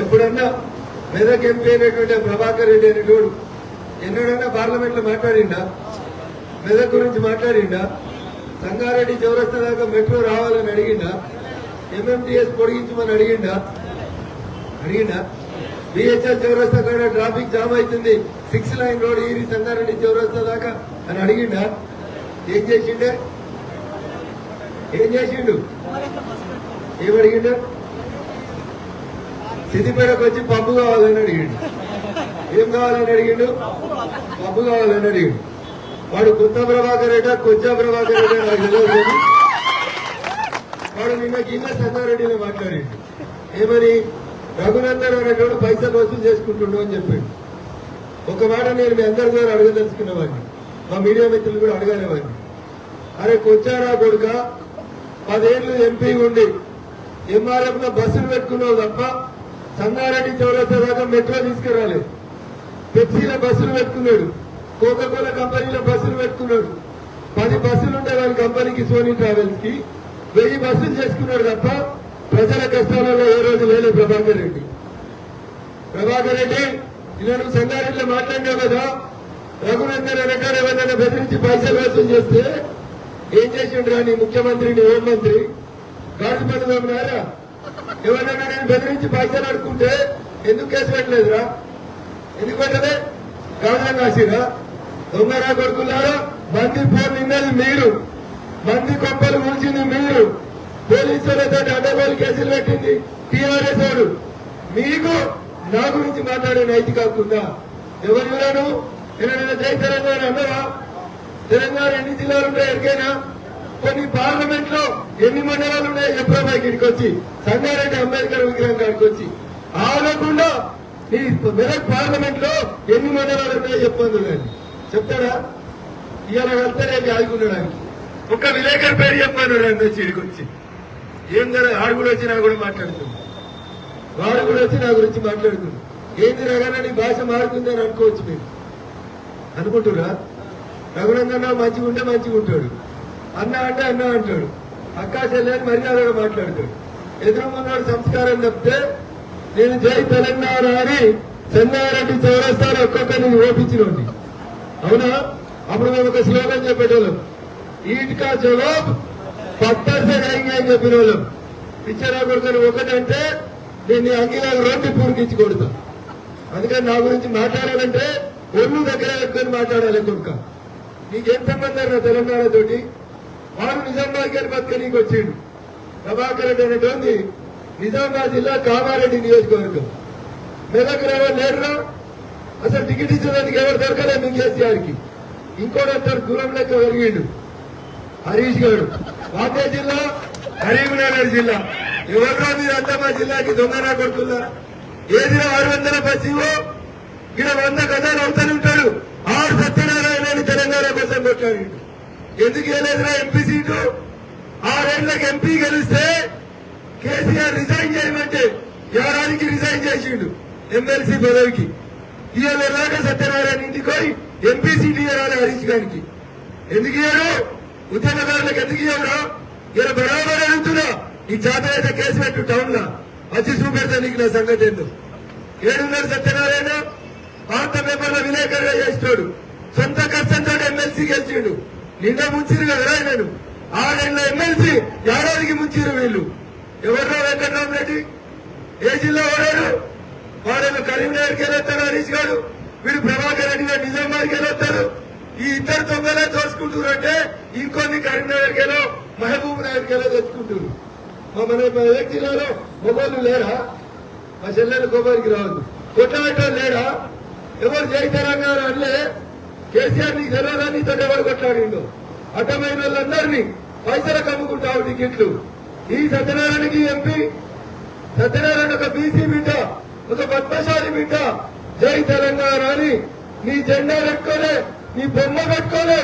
ఎప్పుడన్నా మెదక్ ఎంపీ అయినటువంటి ప్రభాకర్ రెడ్డి అనేటోడు ఎన్నడన్నా పార్లమెంట్లో మాట్లాడిండా? మెదక్ గురించి మాట్లాడిండా? సంగారెడ్డి చౌరస్తా దాకా మెట్రో రావాలని అడిగిండా? ఎంఎంటీఎస్ పొడిగించమని అడిగిండా? అడిగిండా? బిహెచ్ఎల్ చౌరస్తా కాడ ట్రాఫిక్ జామ్ అవుతుంది. సిక్స్ లైన్ రోడ్ ఈరి సంగారెడ్డి చౌరస్తా దాకా అని అడిగిండా? ఏం చేసిండే? ఏం చేసిండు? ఏం సిద్దిపేటకు వచ్చి పప్పు కావాలని అడిగిండు. ఏం కావాలని అడిగిండు? పప్పు కావాలని అడిగిండు. వాడు కొత్త ప్రభాకర్ రెడ్డి కొంచెం ప్రభాకర్ రెడ్డి నాకు తెలియదు. వాడు నిన్న గిన్నె సంగారెడ్డిలో మాట్లాడిండు. ఏమని రఘునందన్ అనేటోడు పైసలు వసూలు చేసుకుంటుండు అని చెప్పాడు. ఒక మాట నేను మీ అందరి ద్వారా అడగదలుచుకున్నవాడిని. మా మీడియా మిత్రులు కూడా అడగలేవాడిని అరే కొచ్చారా కొడుక పదేళ్ళు ఎంపీ ఉండి ఎంఆర్ఎఫ్లో బస్సులు పెట్టుకున్నావు తప్ప సంగారెడ్డి చౌరస్తా దాకా మెట్రో తీసుకురాలేదు పెప్సీలో బస్సులు పెట్టుకున్నాడు. కోకోకోలా కంపెనీలో బస్సులు పెట్టుకున్నాడు. పది బస్సులు ఉంటాయి వాళ్ళ కంపెనీకి సోనీ ట్రావెల్స్కి వెయ్యి బస్సులు చేసుకున్నాడు తప్ప ప్రజల కష్టాలలో ఏ రోజు లేదు ప్రభాకర్ రెడ్డి. ప్రభాకర్ రెడ్డి ఇలా నువ్వు సంగారెడ్డిలో మాట్లాడినావు కదా రఘునందన్ అనేటాడు ఎవరైనా బెదిరించి పైసలు వసూలు చేస్తే ఏం చేసిండ్రా నీ ముఖ్యమంత్రి నీ హోంమంత్రి? గాడి పనులు ఎవరైనా నేను బెదిరించి పైసలు అడుకుంటే ఎందుకు కేసు పెట్టలేదురా? ఎందుకు పెట్టలే? కారణం కాసిరా? దొంగరా కొడుకున్నారా మంది ఫోన్ నిన్నది మీరు. మంది కొప్పలు కూల్చింది మీరు. పోలీసులతో అడ్డగోలు కేసులు పెట్టింది టీఆర్ఎస్ వాడు. మీకు నా గురించి మాట్లాడే నైతిక హక్కుందా ఎవరు వినను ఏదైనా జై తెలంగాణ అన్నారా తెలంగాణ ఎన్ని జిల్లాలు ఉంటాయి ఎరికైనా? కొన్ని పార్లమెంట్లో ఎన్ని మండలాలు ఉన్నాయి? చెప్పరా ఇక్కడికి వచ్చి సంగారెడ్డి అంబేద్కర్ విగ్రహం కాడికి వచ్చి ఆగకుండా నీ మెదక్ పార్లమెంట్లో ఎన్ని మండలాలు ఉన్నాయో చెప్పండి కానీ చెప్తాడా ఇవాళ వెళ్తే రేపు ఒక ఒక్క విలేకరు పేరు చెప్పాను రెండు వచ్చి ఇక్కడికి వచ్చి. ఏం కదా ఆడు కూడా వచ్చి నా కూడా మాట్లాడుతుంది. వాడు కూడా వచ్చి నా గురించి మాట్లాడుతుంది. ఏంది రగన నీ భాష మారుతుందని అనుకోవచ్చు మీరు. అనుకుంటురా రఘునందన్న మంచిగా ఉంటే మంచిగా ఉంటాడు అన్న అంటే అన్న అంటాడు. అక్కా లేని మర్యాదగా మాట్లాడుతాడు ఎదురుమన్నాడు సంస్కారం చెప్తే నేను జై తెలంగాణ అని చెన్నారెడ్డి చౌరస్తాను ఒక్కొక్కరిని ఓపించినోండి అవునా? అప్పుడు మేము ఒక స్లోగన్ చెప్పేటోళ్ళం. ఈట్కా జవాబ్ పట్టసే సే అని చెప్పిన వాళ్ళం పిచ్చరా కొడుకుని ఒకటంటే నేను అంగిలాగా రెండు పూరికించి కొడతా. అందుకని నా గురించి మాట్లాడాలంటే ఒళ్ళు దగ్గర పెట్టుకొని మాట్లాడాలి కొడుక. నీకేం సంబంధం నా తెలంగాణ తోటి? మనం నిజామాబాద్ గారి బతకనీకి వచ్చిండు. ప్రభాకర్ రెడ్డి అనేటువంటి నిజామాబాద్ జిల్లా కామారెడ్డి నియోజకవర్గం. మెదక్ ఎవరు లేరురా? అసలు టికెట్ ఇచ్చేదానికి ఎవరు దొరకలే మీ కేసీఆర్ ఇంకోటి అంటారు దూరం లెక్క పెరిగిండు. హరీష్ గారు. వాటే జిల్లా? కరీంనగర్ జిల్లా. ఎవరో మీరు అంతా మా జిల్లాకి దొంగనా కొడుతున్నారా ఏదిరా ఆరు వందల పశ్చిమో ఇక్కడ వంద గదాలు అవుతానే ఉంటాడు ఆరు సత్యనారాయణ తెలంగాణ కోసం కొట్లాడు ఎందుకు వేయలేదురా ఎంపీ సీటు? ఆరేళ్ళకు ఎంపీ గెలిస్తే కేసీఆర్ రిజైన్ చేయమంటే ఎవరానికి రిజైన్ చేసిండు? ఎమ్మెల్సీ పదవికి. ఇవాళ రాక సత్యనారాయణ ఇంటికి పోయి ఎంపీ సీట్ ఇవ్వాలి హరీష్ గారికి. ఎందుకు ఇవ్వరు ఉద్యమకారులకు ఎందుకు ఇయ్యారు ఇలా బరాబర్ అడుగుతున్నా. ఈ చేత అయితే కేసు పెట్టు టౌన్లో వచ్చి చూపెడతా నీకు నా సంగతి ఏందో. ఏడున్నర సత్యనారాయణ పాత మెంబర్ల విలేకరుగా చేస్తాడు సొంత కష్టంతో ఎమ్మెల్సీ గెలిచిండు. నిన్న ముంచిరు కదా నేను. ఆరేళ్ళ ఎమ్మెల్సీ ఏడాదికి ముంచిరు వీళ్ళు. ఎవరిలో వెంకటరామరెడ్డి ఏ జిల్లా ఓడాడు వాడేమో కరీంనగర్కి వెళ్ళొస్తాడు హరీష్ గారు? వీడు ప్రభాకర్ రెడ్డి గారు నిజామాబాద్కి వెళ్ళొస్తాడు? ఈ ఇద్దరు దొంగలే దోచుకుంటారు అంటే ఇంకొన్ని కరీంనగర్కి వెళ్ళో మహబూబ్ నగర్కి వెళ్ళో దోచుకుంటారు మా మన మెదక్ జిల్లాలో మొగోళ్ళు లేరా? మా చెల్లెలు గోబారికి రావద్దు. కొట్లాడటం లేడా ఎవరు జై తెలంగాణ అనలే? కేసీఆర్ నీకు తెలియదా నీతో ఎవరు కొట్లాడిండు అడ్డమైన వాళ్ళందరినీ పైసలకు అమ్ముకుంటావు టికెట్లు ఈ సత్యనారాయణకి ఎంపీ సత్యనారాయణ ఒక బీసీ బిడ్డ ఒక పద్మశాలి బిడ్డ. జై తెలంగాణ అని నీ జెండా పెట్టుకోలే నీ బొమ్మ పెట్టుకోలే.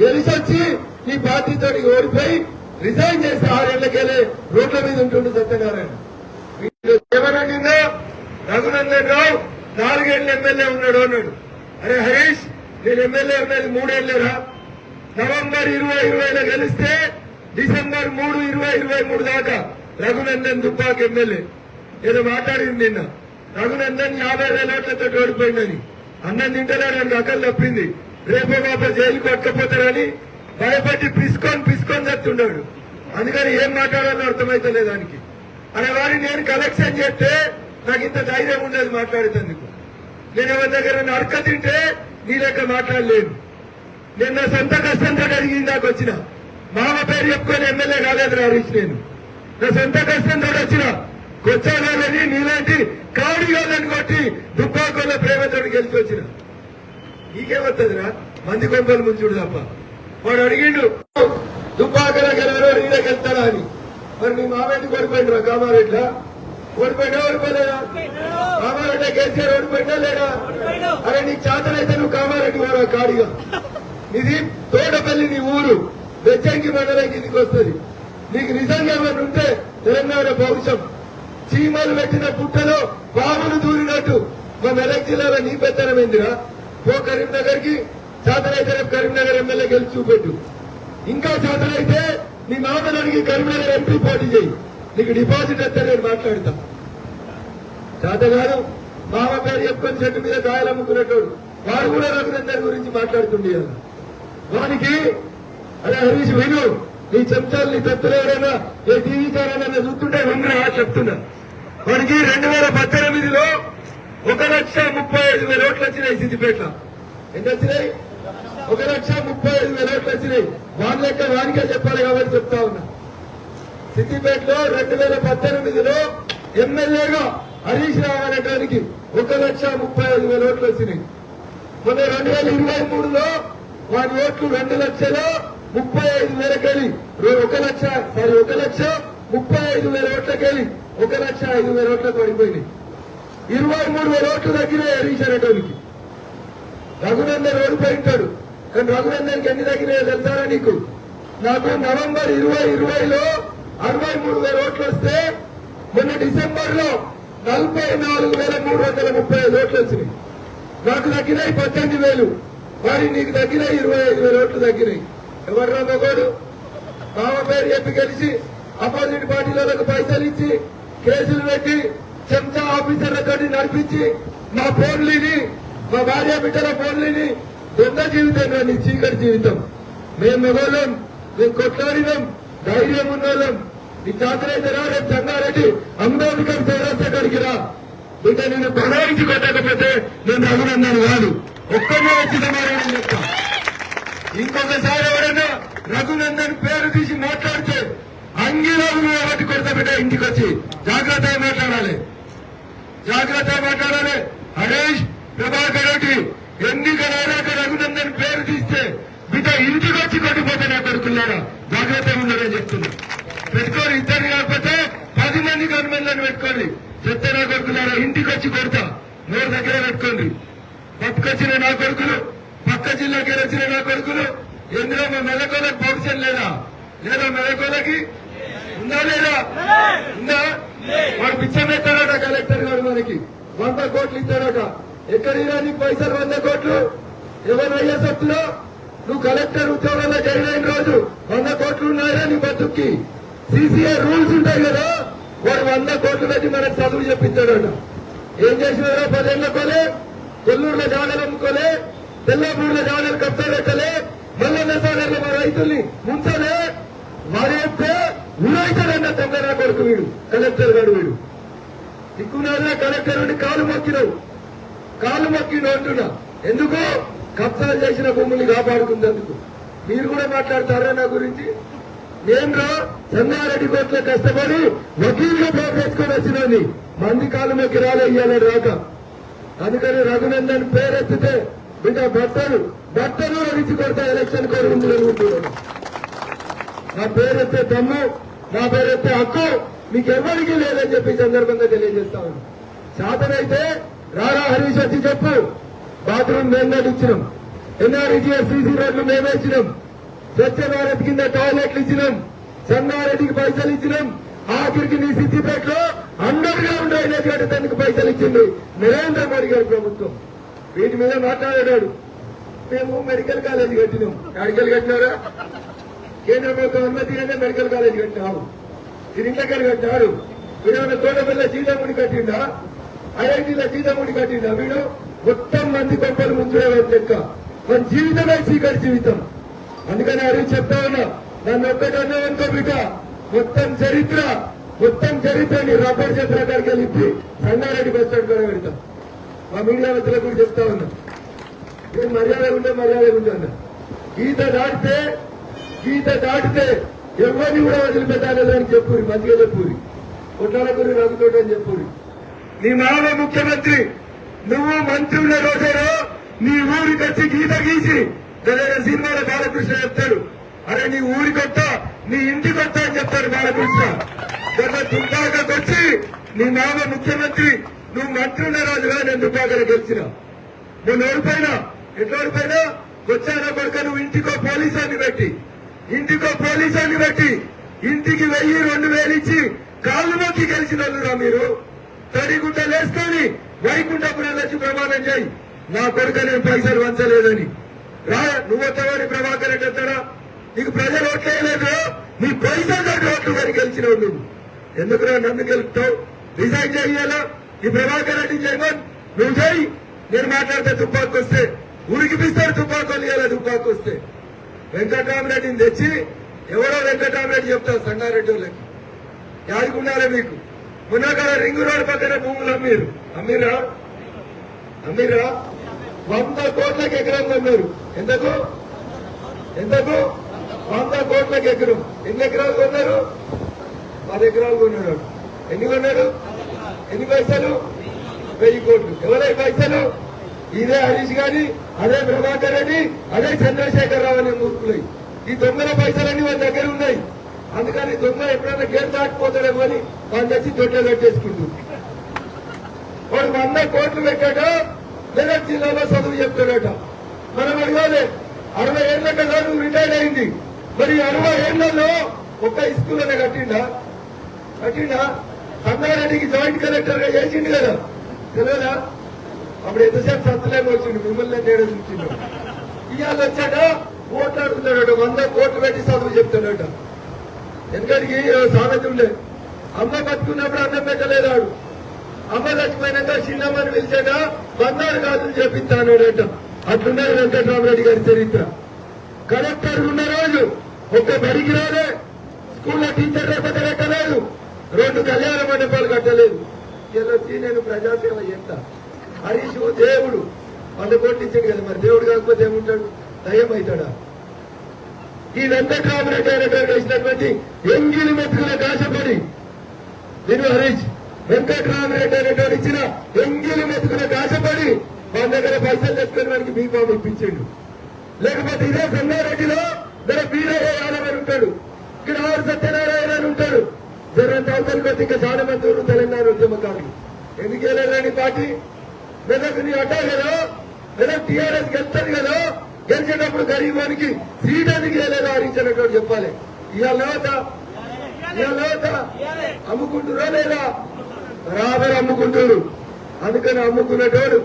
గెలిచొచ్చి నీ పార్టీతో ఓడిపోయి రిజైన్ చేసి ఆరేళ్ళకెళ్ళి రోడ్ల మీద ఉంటుండే సత్యనారాయణ. వీళ్ళు రఘునందన్ రావు నాలుగేళ్ళ ఎమ్మెల్యే ఉన్నాడు అన్నాడు. అరే హరీష్ నేను ఎమ్మెల్యే ఉన్నది మూడేళ్ళేరా నవంబర్ ఇరవై ఇరవైలో గెలిస్తే డిసెంబర్ మూడు ఇరవై ఇరవై మూడు దాకా రఘునందన్ దుబ్బాక్ ఎమ్మెల్యే. ఏదో మాట్లాడింది నిన్న. రఘునందన్ యాభై వేల ఓట్లతో ఓడిపోయిందని. అన్నం తింటేనే అక్కలు తప్పింది. రేపో మాప జైలు కొట్టకపోతారని భయపడి పిసుకొని పిసుకొని చెప్తున్నాడు అందుకని ఏం మాట్లాడాలో అర్థమైతలే దానికి. అనే వారిని నేను కలెక్షన్ చేస్తే నాకు ఇంత ధైర్యం ఉండేది మాట్లాడేందుకు నేను ఎవరి దగ్గర నడక తింటే నీ లెక్క మాట్లాడలేను నేను నా సొంత కష్టంతో అడిగింది దాకా వచ్చిన. మామ పేరు చెప్పుకొని ఎమ్మెల్యే కాలేదు హరీష్ నేను. నా సొంత కష్టంతో వచ్చిన. కొచ్చాలని నీలాంటి కాడిగాళ్ళని కొట్టి దుబ్బాకొల్ల ప్రేమతో గెలిచి వచ్చిన. నీకేమవుతుందిరా మంది కొంపలు ముంచుడు తప్ప. వాడు అడిగిండు దుబ్బాకల గెలవరో నీళ్ళకెళ్తాడా అని మరి నీ మామేంటి ఓడిపోయిండ్రా కామారెడ్లా ఓడిపోయినా ఓడిపోలేదా? కామారెడ్డి కేసీఆర్ ఓడిపోయినా లేడా అరే నీకు చేతనైతే నువ్వు కామారెడ్డి వాడు కాడిగా. ఇది తోటపల్లి నీ ఊరు. బెచ్చంకి మండలం కిందికి వస్తుంది. నీకు నిజంగా ఏమైనా ఉంటే తెలంగాణ భవిష్యం చీమలు పెట్టిన పుట్టలో పాములు దూరినట్టు మా మెదక్ జిల్లాలో నీ పెత్తనం ఏందిరా? పో కరీంనగర్కి చేతనైతే రేపు కరీంనగర్ ఎమ్మెల్యే గెలిచి చూపెట్టు. ఇంకా చేతనైతే నీ మామని అడిగి కరీంనగర్ ఎంపీ పోటీ చేయి. నీకు డిపాజిట్ వస్తే నేను మాట్లాడతా. చేతగాను మామ పేరు చెప్పుకొని చెట్టు మీద కాయలు అమ్ముకునేటోడు. వాడు కూడా రఘునందన్ గురించి మాట్లాడుతుండే వానికి అదే హరీష్ విను నీ చెప్తాలు నీ తత్తులు ఎవరైనా ఏ టీవీ ఛానల్ చూస్తుంటే విన్నా చెప్తున్నా. వానికి రెండు వేల పద్దెనిమిదిలో ఒక లక్ష ముప్పై ఐదు వేల ఓట్లు వచ్చినాయి సిద్దిపేట. ఎంత వచ్చినాయి? ఒక లక్ష ముప్పై ఐదు వేల ఓట్లు వచ్చినాయి. వాని లెక్క వానికే చెప్పాలి కాబట్టి చెప్తా ఉన్నా. సిద్దిపేటలో రెండు వేల పద్దెనిమిదిలో ఎమ్మెల్యేగా హరీష్ రావు అనేటానికి ఒక లక్ష ముప్పై ఐదు వేల ఓట్లు వచ్చినాయి. మొన్న రెండు వేల ఇరవై మూడులో వారి ఓట్లు రెండు లక్షల ముప్పై ఐదు వేలకెళ్ళి ఒక లక్ష సారీ ఒక లక్ష ముప్పై ఐదు వేల ఓట్లకెళ్ళి ఒక లక్ష ఐదు వేల ఓట్లకు పడిపోయినాయి. ఇరవై మూడు వేల ఓట్లు తగ్గినాయి హరీష్ అనేటోనికి. రఘునందన్ ఓడిపోయి ఉంటాడు. కానీ రఘునందన్కి ఎన్ని తగ్గినాయో తెలుసారా నీకు? నాకు నవంబర్ ఇరవై ఇరవైలో అరవై మూడు వేల ఓట్లు వస్తే మొన్న డిసెంబర్లో నలభై నాలుగు వేల మూడు వందల ముప్పై ఐదు ఓట్లు వచ్చినాయి నాకు తగ్గినాయి పద్దెనిమిది వేలు. మరి నీకు తగ్గినాయి ఇరవై ఐదు వేల ఓట్లు తగ్గినాయి. ఎవర్రా మగోడు? మామ పేరు చెప్పి గెలిచి అపోజిట్ పార్టీలకు పైసలు ఇచ్చి కేసులు పెట్టి చెంచా ఆఫీసర్లతో నడిపించి మా ఫోన్లీని మా భార్య బిడ్డల ఫోన్లీని దొంగ జీవితం కానీ చీకటి జీవితం. మేము మగోళ్ళం మేము కొట్లాడినాం ధైర్యం ఉన్నోళ్ళం. నీ జాతరైతే రా రేపు సంగారెడ్డి అంబేద్కర్ చౌరస్తా కాడికి రా. బిడ్డ నేను ప్రణాళించి పెట్టకపోతే నేను రఘునందను కాదు. ఒక్కనే వచ్చి సమాధానం చెప్తా ఇంకొకసారి ఎవరైనా రఘునందన్ పేరు తీసి మాట్లాడితే అంగీరాజును కాబట్టి కొడతా బిడ్డ ఇంటికి వచ్చి జాగ్రత్తగా మాట్లాడాలి. జాగ్రత్తగా మాట్లాడాలి. హరీష్ ప్రభాకర్ రెడ్డి ఎన్నికలైనాక రఘునందన్ పేరు తీస్తే బిడ్డ ఇంటికి వచ్చి కొట్టిపోతే నా కొడుకున్నారా జాగ్రత్తగా ఉండాలని చెప్తున్నా. పెట్టుకోరు ఇద్దరు కాకపోతే పది మంది గవర్నమెంట్లను పెట్టుకోండి. చెప్తే నా కొడుకున్నారా ఇంటికి వచ్చి కొడతా. నోరు దగ్గర పెట్టుకోండి. పట్టుకొచ్చిన నా కొడుకులు పక్క జిల్లాకి వచ్చిన నా కొడుకులు ఎందులో మా మెలకోలకు భవిష్యత్ లేదా? లేదా మెలకోలకి ఉందా లేదా? ఉందా? వాడు పిచ్చం ఎత్తాడట కలెక్టర్ గారు మనకి. వంద కోట్లు ఇచ్చాడట ఎక్కడ నీ పైసలు వంద కోట్లు? ఎవరు అయ్యేసత్తులో నువ్వు కలెక్టర్ ఉద్యోగంలో జరిగిన రోజు వంద కోట్లు ఉన్నాయా నీ బతుక్కి? సిసిఐ రూల్స్ ఉంటాయి కదా. వాడు వంద కోట్లు పెట్టి మనకు చదువు చెప్పించాడట. ఏం చేసినారో పదేళ్ళ కోలే కొల్లూరులో జాగాలు అమ్ముకోలే తెల్లపూరులో జాగాలు కబ్జా పెట్టలే మల్లన్న సాగర్లో మా రైతుల్ని ముంచలే. వారి ఊరైతాడన్న తొందర కొడుకు వీడు కలెక్టర్ గారు వీడు. దిక్కునాదా కలెక్టర్ నుండి కాలు మొక్కినావు. కాలు మొక్కిను అంటున్నా. ఎందుకు? కబ్జాలు చేసిన భూముల్ని కాపాడుకుందందుకు మీరు కూడా మాట్లాడతారా నా గురించి? నేను రా సంగారెడ్డి కోట్ల కష్టపడి వకీలుగా పేర్చేసుకొని వచ్చినని మంది కాలు మొక్కి రాలే రాక అందుకని రఘునందన్ పేరెత్తితే ఇంకా భర్తలు భర్తలు అడిచి కొడతా ఎలక్షన్ కోరి నా పేరెత్తే దమ్ము నా పేరెత్తే హక్కు మీకు ఎవరికి లేదని చెప్పి సందర్భంగా తెలియజేస్తా ఉన్నాను శాతనైతే రారా హరీష్ వచ్చి చెప్పు. బాత్రూమ్ మేము నడిచినాం. ఎన్ఆర్ఈజీఎస్ సీసీ రోడ్లు మేమే ఇచ్చినాం స్వచ్ఛ భారత్ కింద టాయిలెట్లు ఇచ్చినాం. సంగారెడ్డికి పైసలు ఇచ్చినాం. ఆఖరికి నీ సిద్దిపేటలో అండర్ గ్రౌండ్ డ్రైనేజ్ కట్టడానికి పైసలు ఇచ్చింది నరేంద్ర మోడీ గారి ప్రభుత్వం. వీటి మీద మాట్లాడాడు. మేము మెడికల్ కాలేజ్ కట్టినాం. మెడికల్ కట్టినారా? కేంద్ర ప్రభుత్వం అనుమతి మెడికల్ కాలేజ్ కట్టినాము ఇది దగ్గర కట్టినారు. వీడేమైనా తోటపల్ల జీతముడి కట్టిండా? ఐఐటీల సీతాముడి కట్టిండా వీడు? మొత్తం మంది గొప్పలు ముంచుడే లెక్క మన జీవితమే చీకటి జీవితం. అందుకని అడిగి చెప్తా ఉన్నా నన్ను ఒక్కటన్నా అనుకో బిడ్డ మొత్తం చరిత్ర మొత్తం చరిత్రని రబ్బర్ చరిత్ర గారికి వెళ్ళి సంగారెడ్డి బస్ స్టాండ్ కూడా పెడతాం. మా మీడియా మిత్రులకు కూడా చెప్తా ఉన్నా. నేను మర్యాద ఉంటే మర్యాద ఉంటాను గీత దాటితే గీత దాటితే ఎవరిని కూడా వదిలిపెట్టాలి అని చెప్పురి మంచిగా చెప్పురి. కొట్టాలకుని రఘుతోటి అని చెప్పురి. నీ మామ ముఖ్యమంత్రి నువ్వు మంత్రి ఉన్న రోజేరో నీ ఊరికి వచ్చి గీత గీసి లేదా సినిమాలో బాలకృష్ణ చెప్తాడు. అరే నీ ఊరికొత్త నీ ఇంటికొత్త అని చెప్తాడు బాలకృష్ణ. గత దుబ్బాకకు వచ్చి నీ మామ ముఖ్యమంత్రి నువ్వు మంత్రున్న రాజుగా నేను దుబ్బాకలు గెలిచిన. నువ్వు ఓడిపోయినా ఎట్లా ఓడిపోయినా వచ్చాన కొడుక నువ్వు ఇంటికో పోలీసాన్ని పెట్టి. ఇంటికో పోలీసాన్ని పెట్టి ఇంటికి వెయ్యి రెండు వేలు ఇచ్చి కాళ్ళు మొక్కి గెలిచిన వాళ్ళురా మీరు. తడిగుంట లేసుకొని వైకుంఠపురం వచ్చి ప్రమాణం చేయి. నా కొడుక నేను పైసలు వంచలేదని రా నువ్వు వచ్చేవాడి ప్రభాకర్ రెడ్డి వస్తాడా? నీకు ప్రజలు ఓట్లేదు నీ పైసలు దగ్గర ఓట్లు కానీ గెలిచినావు నువ్వు. ఎందుకురా నన్ను గెలుపుతావు? రిజైన్ చేయాలా? ఈ ప్రభాకర్ రెడ్డి చైర్మన్ నువ్వు చేయి నేను మాట్లాడితే తుపాకు వస్తే. ఉరికిపిస్తారు తుపాకు ఇవ్వాలి తుపాకు వస్తే? వెంకటరామరెడ్డిని తెచ్చి ఎవరో వెంకటరామరెడ్డి చెప్తారు సంగారెడ్డి వాళ్ళకి. యాదుకున్నారా మీకు? మునగడ రింగు రోడ్ పక్కన భూములు అమ్మీరు. అమ్మీరా? అమ్మీరా? వంద కోట్లకు ఎకరం ఉన్నారు ఎంతకు ఎందుకు? వంద కోట్లకి ఎకరం. ఎన్ని ఎకరాలు కొన్నారు? పది ఎకరాలు కొన్నాడు. ఎన్ని కొన్నాడు? ఎన్ని పైసలు? వెయ్యి కోట్లు. ఎవరై పైసలు? ఇదే హరీష్ గారి అదే ప్రభాకర్ రెడ్డి అదే చంద్రశేఖర్ రావు అనే మూర్ఖులై. ఈ దొంగల పైసలన్నీ వాళ్ళ దగ్గర ఉన్నాయి. అందుకని దొంగ ఎప్పుడైనా గేర్ దాటిపోతాడేమో అని వాళ్ళు తెచ్చి దొడ్డ కట్టేసుకుంటుంది వాడు వంద కోట్లు పెట్టాట మెదక్ జిల్లాలో చదువు చెప్తాడట మనం అడగాలి అరవై ఏళ్ళ కదా నువ్వు రిటైర్ అయింది. మరి అరవై ఏళ్ళలో ఒక్క ఇస్కూల్ అనే కట్టిండా? కట్టిండా? సంగారెడ్డికి జాయింట్ కలెక్టర్గా చేసిండు కదా. తెలియదా? అప్పుడు ఎంతసేపు సత్తలేని వచ్చిండు మిమ్మల్ని నేను చూసిండు. ఇవాళ వచ్చాక ఓట్లాడుతున్నాడట వంద కోట్లు పెట్టి చదువు చెప్తున్నాడట ఎందుకడికి సామెత అమ్మ బతుకున్నప్పుడు అన్నం పెట్టలేదాడు అమ్మ చచ్చిపోయినాక చిన్నమ్మని పిలిచాక బంగారు గాజులు చేపిస్తానట అట్లున్నది వెంకటరామరెడ్డి గారి చరిత్ర. కలెక్టర్ ఉన్న రోజు ఒక్క బడికి రాలే. స్కూల్లో టీచర్ లేకపోతే కట్టలేదు. రెండు కళ్యాణ మండపాలు కట్టలేదు. వచ్చి నేను ప్రజాసేవ చేస్తా. హరీష్ దేవుడు. వంద కోట్లు ఇచ్చాడు కదా మరి. దేవుడు కాకపోతే ఏముంటాడు? దయ్యం అవుతాడా ఈ వెంకటరామరెడ్డి అనేటువంటి వేసినటువంటి ఎంగిలి మెతుకుల కాశపడి. నేను హరీష్ వెంకటరామరెడ్డి అనేటువంటి ఇచ్చిన ఎంగిలి మెతుకుల కాశపడి మన దగ్గర పైసలు తెచ్చుకుని వారికి బీఫామ్ ఇప్పించిండు. లేకపోతే ఇదే సంగారెడ్డిలో మన వీరయ్య యాదవ్ అని ఉంటాడు. ఇక్కడ ఆరు సత్యనారాయణ అని ఉంటాడు. జరంత అవతలికి ఇంకా చాలా మంది ఉన్నారు తెలంగాణ ఉద్యమకారులు. ఎందుకు వెళ్ళాలని పార్టీ? మెదక్ నీ అడ్డా కదా? మెదక్ టీఆర్ఎస్ గెలుస్తుంది కదా? గెలిచేటప్పుడు గరీబానికి సీట్ ఎందుకు వెళ్ళేదో ఆడించినట్టు చెప్పాలి. ఇవాళ అవుతా ఇవాళ అవుతా అమ్ముకుంటురా లేదా? బరాబర్ అమ్ముకుంటారు అందుకని అమ్ముకునేటోడు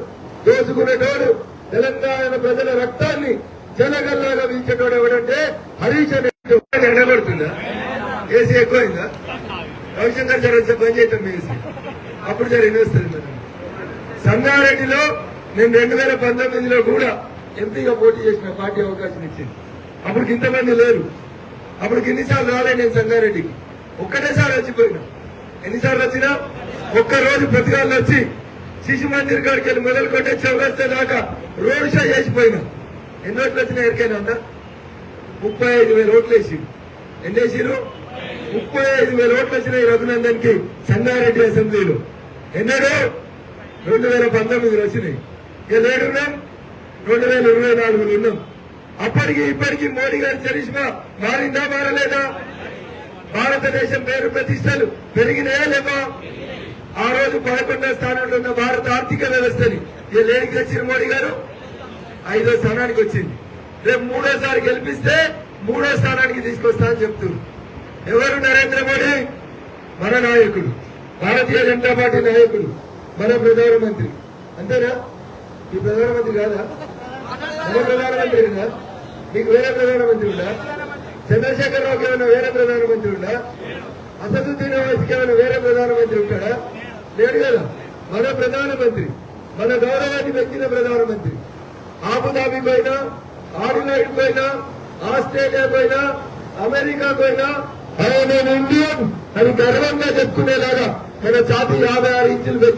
దోచుకునేటోడు తెలంగాణ ప్రజల రక్తాన్ని జలగల్లాగా వీల్చేటోడు ఎవడంటే హరీష్ అనే ఎండబడుతుందా ఏసీ ఎక్కువైందా? రవిశంకర్ జరగచ్చు పని చేయటం మీ ఏసీ అప్పుడు జరిగి వస్తుంది మరి సంగారెడ్డిలో నేను రెండు వేల పంతొమ్మిదిలో కూడా ఎంపీగా పోటీ చేసిన పార్టీ అవకాశం ఇచ్చింది. అప్పుడు ఇంతమంది లేరు. అప్పుడు ఎన్నిసార్లు రాలే నేను సంగారెడ్డికి. ఒక్కటేసారి వచ్చిపోయినా. ఎన్నిసార్లు వచ్చినా? ఒక్క రోజు పొద్దుగాళ్ళు వచ్చి శిశు మందిర్ కాడికి వెళ్ళి మొదలు కొట్టే చౌరస్తా దాకా రోడ్ షో చేసిపోయినా ఎన్ని ఓట్లు వచ్చినా ఎరికైనా ఉందా ముప్పై ఐదు వేల ఓట్లు వేసి ఎన్ని వేసిరు ముప్పై ఐదు వేల ఓట్లు వచ్చినాయి రఘునందన్కి సంగారెడ్డి అసెంబ్లీలో. ఎన్నడూ? రెండు వేల పంతొమ్మిదిలో వచ్చినాయి. ఇక లేడున్నాం రెండు వేల ఇరవై నాలుగులో ఉన్నాం. అప్పటికి ఇప్పటికి మోడీ గారి చరిష్మా మారిందా మారలేదా? భారతదేశం పేరు ప్రతిష్టలు పెరిగినాయా లేవా? ఆ రోజు పదకొండో స్థానంలో ఉన్న భారత ఆర్థిక వ్యవస్థని ఈ లేడికి తెచ్చిన మోడీ గారు ఐదో స్థానానికి వచ్చింది. రేపు మూడోసారి గెలిపిస్తే మూడో స్థానానికి తీసుకొస్తా అని చెప్తున్నారు. ఎవరు నరేంద్ర మోడీ? మన నాయకుడు. భారతీయ జనతా పార్టీ నాయకుడు. మన ప్రధానమంత్రి. అంతేనా? ఈ ప్రధానమంత్రి కాదా? మన ప్రధానమంత్రి కదా మీకు వేరే ప్రధానమంత్రి ఉందా? చంద్రశేఖరరావుకి ఏమైనా వేరే ప్రధానమంత్రి ఉందా? అసదుద్దీన్ ఓవైసీకి ఏమైనా వేరే ప్రధానమంత్రి ఉంటాడా? లేడు కదా మన ప్రధానమంత్రి మన గౌరవాన్ని పెంచిన ప్రధానమంత్రి. ఆబుదాబి పైన ఆడిలైడ్ పోయినా ఆస్ట్రేలియా పోయినా అమెరికా పోయినా ఆయన ఇండియన్ అని గర్వంగా చెప్పుకునేలాగా మన జాతి యాభై ఆరు ఇంచులు